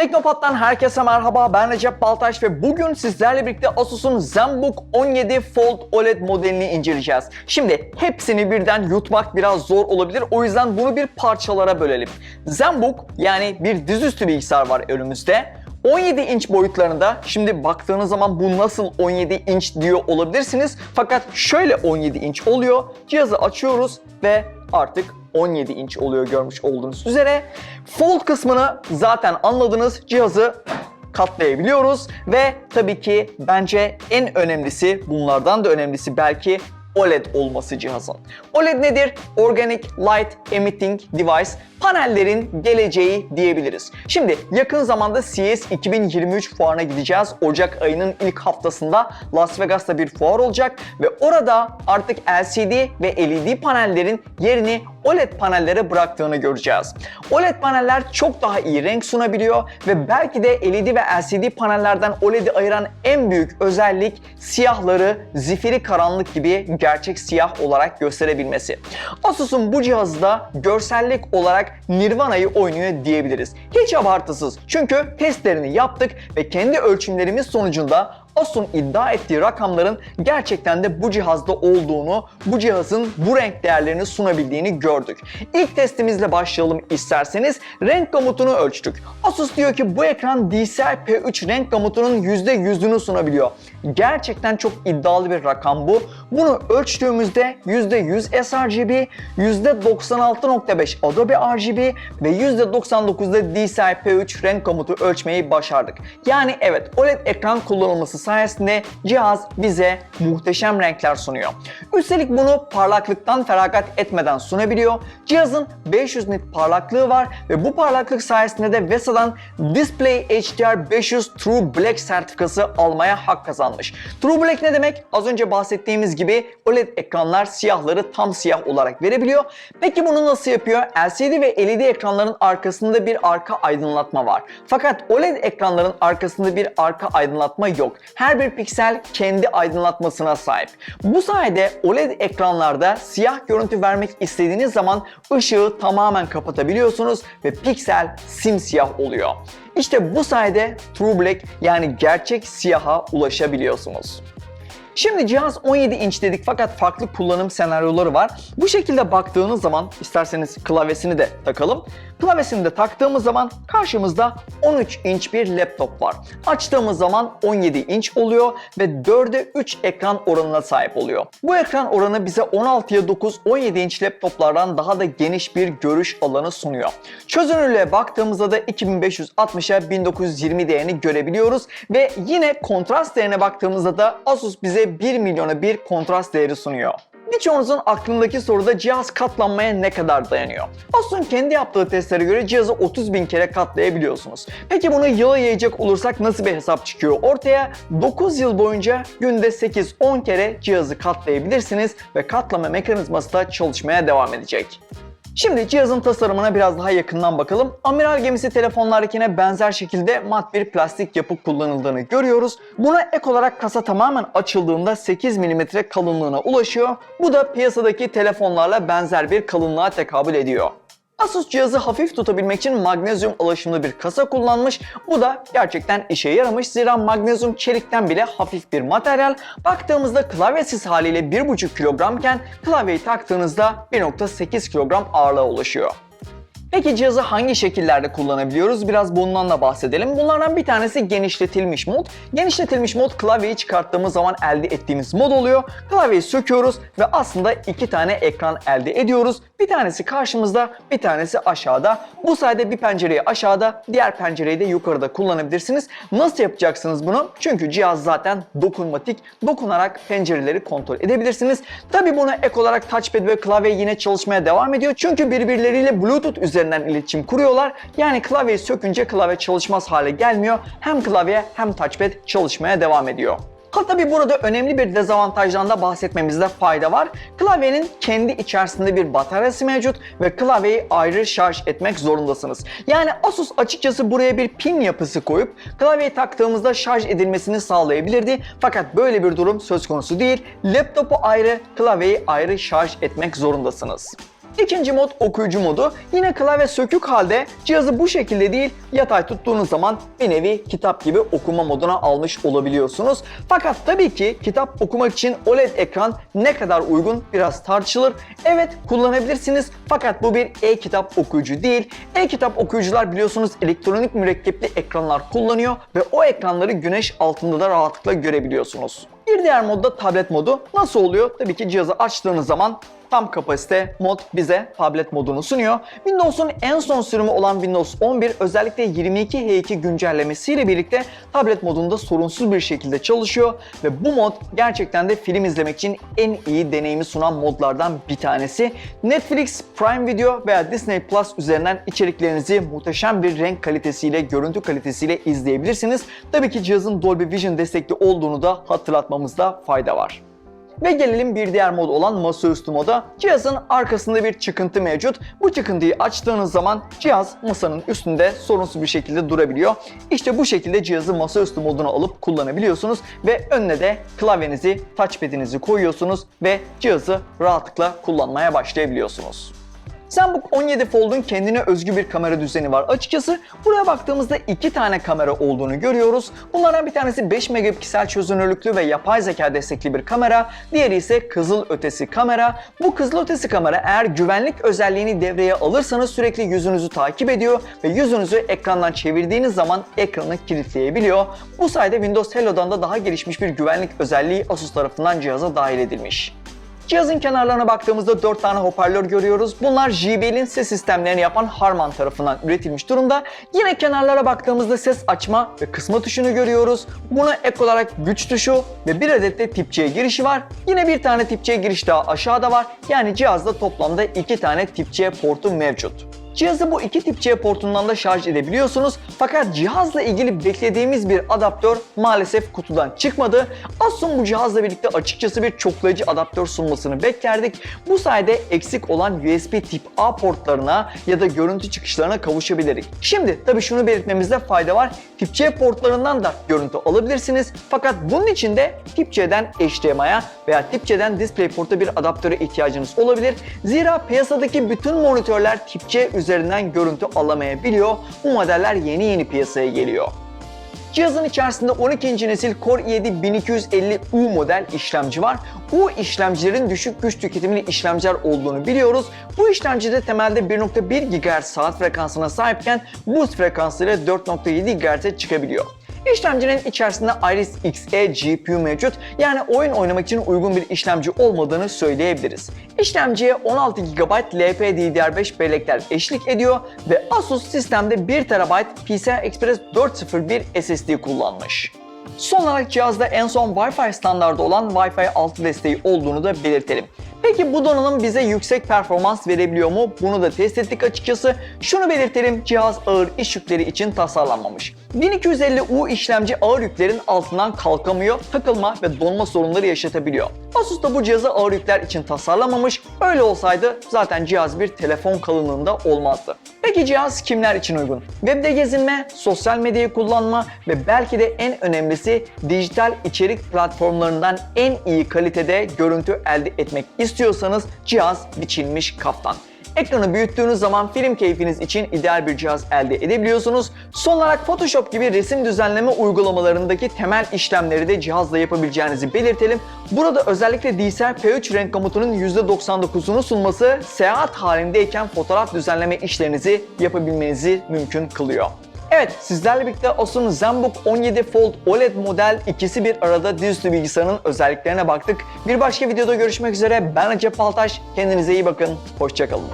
Teknopat'tan herkese merhaba. Ben Recep Baltaş ve bugün sizlerle birlikte Asus'un ZenBook 17 Fold OLED modelini inceleyeceğiz. Şimdi hepsini birden yutmak biraz zor olabilir. O yüzden bunu bir parçalara bölelim. ZenBook yani bir dizüstü bilgisayar var önümüzde. 17 inç boyutlarında şimdi baktığınız zaman bu nasıl 17 inç diyor olabilirsiniz. Fakat şöyle 17 inç oluyor. Cihazı açıyoruz ve artık 17 inç oluyor görmüş olduğunuz üzere. Fold kısmını zaten anladınız. Cihazı katlayabiliyoruz ve tabii ki bence en önemlisi bunlardan da önemlisi belki OLED olması cihazın. OLED nedir? Organic Light Emitting Device. Panellerin geleceği diyebiliriz. Şimdi yakın zamanda CES 2023 fuarına gideceğiz. Ocak ayının ilk haftasında Las Vegas'ta bir fuar olacak ve orada artık LCD ve LED panellerin yerini OLED panellere bıraktığını göreceğiz. OLED paneller çok daha iyi renk sunabiliyor ve belki de LED ve LCD panellerden OLED'i ayıran en büyük özellik siyahları zifiri karanlık gibi gerçek siyah olarak gösterebilmesi. Asus'un bu cihazı da görsellik olarak Nirvana'yı oynuyor diyebiliriz. Hiç abartısız çünkü testlerini yaptık ve kendi ölçümlerimiz sonucunda Asus'un iddia ettiği rakamların gerçekten de bu cihazda olduğunu, bu cihazın bu renk değerlerini sunabildiğini gördük. İlk testimizle başlayalım isterseniz. Renk gamutunu ölçtük. Asus diyor ki bu ekran DCI-P3 renk gamutunun %100'ünü sunabiliyor. Gerçekten çok iddialı bir rakam bu. Bunu ölçtüğümüzde %100 sRGB, %96.5 Adobe RGB ve %99'da DCI-P3 renk gamutu ölçmeyi başardık. Yani evet OLED ekran kullanılması sayesinde cihaz bize muhteşem renkler sunuyor. Üstelik bunu parlaklıktan feragat etmeden sunabiliyor. Cihazın 500 nit parlaklığı var ve bu parlaklık sayesinde de VESA'dan Display HDR 500 True Black sertifikası almaya hak kazanmış. True Black ne demek? Az önce bahsettiğimiz gibi OLED ekranlar siyahları tam siyah olarak verebiliyor. Peki bunu nasıl yapıyor? LCD ve LED ekranların arkasında bir arka aydınlatma var. Fakat OLED ekranların arkasında bir arka aydınlatma yok. Her bir piksel kendi aydınlatmasına sahip. Bu sayede OLED ekranlarda siyah görüntü vermek istediğiniz zaman ışığı tamamen kapatabiliyorsunuz ve piksel simsiyah oluyor. İşte bu sayede True Black yani gerçek siyaha ulaşabiliyorsunuz. Şimdi cihaz 17 inç dedik fakat farklı kullanım senaryoları var. Bu şekilde baktığınız zaman isterseniz klavyesini de takalım. Klavyesini de taktığımız zaman karşımızda 13 inç bir laptop var. Açtığımız zaman 17 inç oluyor ve 4'e 3 ekran oranına sahip oluyor. Bu ekran oranı bize 16'ya 9 17 inç laptoplardan daha da geniş bir görüş alanı sunuyor. Çözünürlüğe baktığımızda da 2560'a 1920 değerini görebiliyoruz ve yine kontrast değerine baktığımızda da Asus bize 1 milyona bir kontrast değeri sunuyor. Birçoğunuzun aklındaki soruda cihaz katlanmaya ne kadar dayanıyor? Asus'un kendi yaptığı testlere göre cihazı 30 bin kere katlayabiliyorsunuz. Peki bunu yıla yayacak olursak nasıl bir hesap çıkıyor ortaya? 9 yıl boyunca günde 8-10 kere cihazı katlayabilirsiniz ve katlama mekanizması da çalışmaya devam edecek. Şimdi cihazın tasarımına biraz daha yakından bakalım. Amiral gemisi telefonlardakine benzer şekilde mat bir plastik yapı kullanıldığını görüyoruz. Buna ek olarak kasa tamamen açıldığında 8 mm kalınlığına ulaşıyor. Bu da piyasadaki telefonlarla benzer bir kalınlığa tekabül ediyor. Asus cihazı hafif tutabilmek için magnezyum alaşımlı bir kasa kullanmış. Bu da gerçekten işe yaramış. Zira magnezyum çelikten bile hafif bir materyal. Baktığımızda klavyesiz haliyle 1,5 kilogramken klavyeyi taktığınızda 1,8 kilogram ağırlığa ulaşıyor. Peki cihazı hangi şekillerde kullanabiliyoruz? Biraz bundan da bahsedelim. Bunlardan bir tanesi genişletilmiş mod. Genişletilmiş mod klavyeyi çıkarttığımız zaman elde ettiğimiz mod oluyor. Klavyeyi söküyoruz ve aslında iki tane ekran elde ediyoruz. Bir tanesi karşımızda, bir tanesi aşağıda. Bu sayede bir pencereyi aşağıda, diğer pencereyi de yukarıda kullanabilirsiniz. Nasıl yapacaksınız bunu? Çünkü cihaz zaten dokunmatik. Dokunarak pencereleri kontrol edebilirsiniz. Tabi buna ek olarak touchpad ve klavye yine çalışmaya devam ediyor. Çünkü birbirleriyle Bluetooth üzerinden iletişim kuruyorlar. Yani klavyeyi sökünce klavye çalışmaz hale gelmiyor. Hem klavye hem touchpad çalışmaya devam ediyor. Ha tabi burada önemli bir dezavantajdan da bahsetmemizde fayda var. Klavyenin kendi içerisinde bir bataryası mevcut ve klavyeyi ayrı şarj etmek zorundasınız. Yani Asus açıkçası buraya bir pin yapısı koyup klavyeyi taktığımızda şarj edilmesini sağlayabilirdi. Fakat böyle bir durum söz konusu değil. Laptopu ayrı, klavyeyi ayrı şarj etmek zorundasınız. İkinci mod okuyucu modu. Yine klavye sökük halde cihazı bu şekilde değil yatay tuttuğunuz zaman bir nevi kitap gibi okuma moduna almış olabiliyorsunuz. Fakat tabii ki kitap okumak için OLED ekran ne kadar uygun biraz tartışılır. Evet kullanabilirsiniz fakat bu bir e-kitap okuyucu değil. E-kitap okuyucular biliyorsunuz elektronik mürekkepli ekranlar kullanıyor ve o ekranları güneş altında da rahatlıkla görebiliyorsunuz. Bir diğer modda tablet modu. Nasıl oluyor? Tabii ki cihazı açtığınız zaman tam kapasite mod bize tablet modunu sunuyor. Windows'un en son sürümü olan Windows 11 özellikle 22H2 güncellemesiyle birlikte tablet modunda sorunsuz bir şekilde çalışıyor ve bu mod gerçekten de film izlemek için en iyi deneyimi sunan modlardan bir tanesi. Netflix, Prime Video veya Disney Plus üzerinden içeriklerinizi muhteşem bir renk kalitesiyle, görüntü kalitesiyle izleyebilirsiniz. Tabii ki cihazın Dolby Vision destekli olduğunu da hatırlatmamızda fayda var. Ve gelelim bir diğer mod olan masaüstü moda. Cihazın arkasında bir çıkıntı mevcut. Bu çıkıntıyı açtığınız zaman cihaz masanın üstünde sorunsuz bir şekilde durabiliyor. İşte bu şekilde cihazı masaüstü moduna alıp kullanabiliyorsunuz ve önüne de klavyenizi, touchpad'inizi koyuyorsunuz ve cihazı rahatlıkla kullanmaya başlayabiliyorsunuz. ZenBook 17 Fold'un kendine özgü bir kamera düzeni var. Açıkçası buraya baktığımızda iki tane kamera olduğunu görüyoruz. Bunlardan bir tanesi 5 megapiksel çözünürlüklü ve yapay zeka destekli bir kamera. Diğeri ise kızıl ötesi kamera. Bu kızıl ötesi kamera eğer güvenlik özelliğini devreye alırsanız sürekli yüzünüzü takip ediyor ve yüzünüzü ekrandan çevirdiğiniz zaman ekranı kilitleyebiliyor. Bu sayede Windows Hello'dan da daha gelişmiş bir güvenlik özelliği Asus tarafından cihaza dahil edilmiş. Cihazın kenarlarına baktığımızda 4 tane hoparlör görüyoruz. Bunlar JBL'in ses sistemlerini yapan Harman tarafından üretilmiş durumda. Yine kenarlara baktığımızda ses açma ve kısma tuşunu görüyoruz. Buna ek olarak güç tuşu ve bir adet de tip C girişi var. Yine bir tane tip C giriş daha aşağıda var. Yani cihazda toplamda 2 tane tip C portu mevcut. Cihazı bu iki tip C portundan da şarj edebiliyorsunuz. Fakat cihazla ilgili beklediğimiz bir adaptör maalesef kutudan çıkmadı. Asus'un bu cihazla birlikte açıkçası bir çoklayıcı adaptör sunmasını beklerdik. Bu sayede eksik olan USB tip A portlarına ya da görüntü çıkışlarına kavuşabilirdik. Şimdi tabii şunu belirtmemizde fayda var. Tip C portlarından da görüntü alabilirsiniz. Fakat bunun için de tip C'den HDMI'ya veya tip C'den DisplayPort'a bir adaptöre ihtiyacınız olabilir. Zira piyasadaki bütün monitörler tip C üzerinden görüntü alamayabiliyor. Bu modeller yeni yeni piyasaya geliyor. Cihazın içerisinde 12. nesil Core i7 1250U model işlemci var. U işlemcilerin düşük güç tüketimli işlemciler olduğunu biliyoruz. Bu işlemcide temelde 1.1 GHz saat frekansına sahipken boost frekansıyla 4.7 GHz'e çıkabiliyor. İşlemcinin içerisinde Iris Xe GPU mevcut yani oyun oynamak için uygun bir işlemci olmadığını söyleyebiliriz. İşlemciye 16 GB LPDDR5 bellekler eşlik ediyor ve Asus sistemde 1 TB PCI Express 4.01 SSD kullanmış. Son olarak cihazda en son Wi-Fi standardı olan Wi-Fi 6 desteği olduğunu da belirtelim. Peki bu donanım bize yüksek performans verebiliyor mu? Bunu da test ettik açıkçası. Şunu belirtelim, cihaz ağır iş yükleri için tasarlanmamış. 1250U işlemci ağır yüklerin altından kalkamıyor, takılma ve donma sorunları yaşatabiliyor. Asus da bu cihazı ağır yükler için tasarlamamış. Öyle olsaydı zaten cihaz bir telefon kalınlığında olmazdı. Peki cihaz kimler için uygun? Webde gezinme, sosyal medyayı kullanma ve belki de en önemlisi dijital içerik platformlarından en iyi kalitede görüntü elde etmek istiyorsanız cihaz biçilmiş kaftan. Ekranı büyüttüğünüz zaman film keyfiniz için ideal bir cihaz elde edebiliyorsunuz. Son olarak Photoshop gibi resim düzenleme uygulamalarındaki temel işlemleri de cihazla yapabileceğinizi belirtelim. Burada özellikle DSR P3 renk komutunun %99'unu sunması seyahat halindeyken fotoğraf düzenleme işlerinizi yapabilmenizi mümkün kılıyor. Evet, sizlerle birlikte Asus'un ZenBook 17 Fold OLED model ikisi bir arada dizüstü bilgisayarın özelliklerine baktık. Bir başka videoda görüşmek üzere. Ben Recep Baltaş. Kendinize iyi bakın. Hoşçakalın.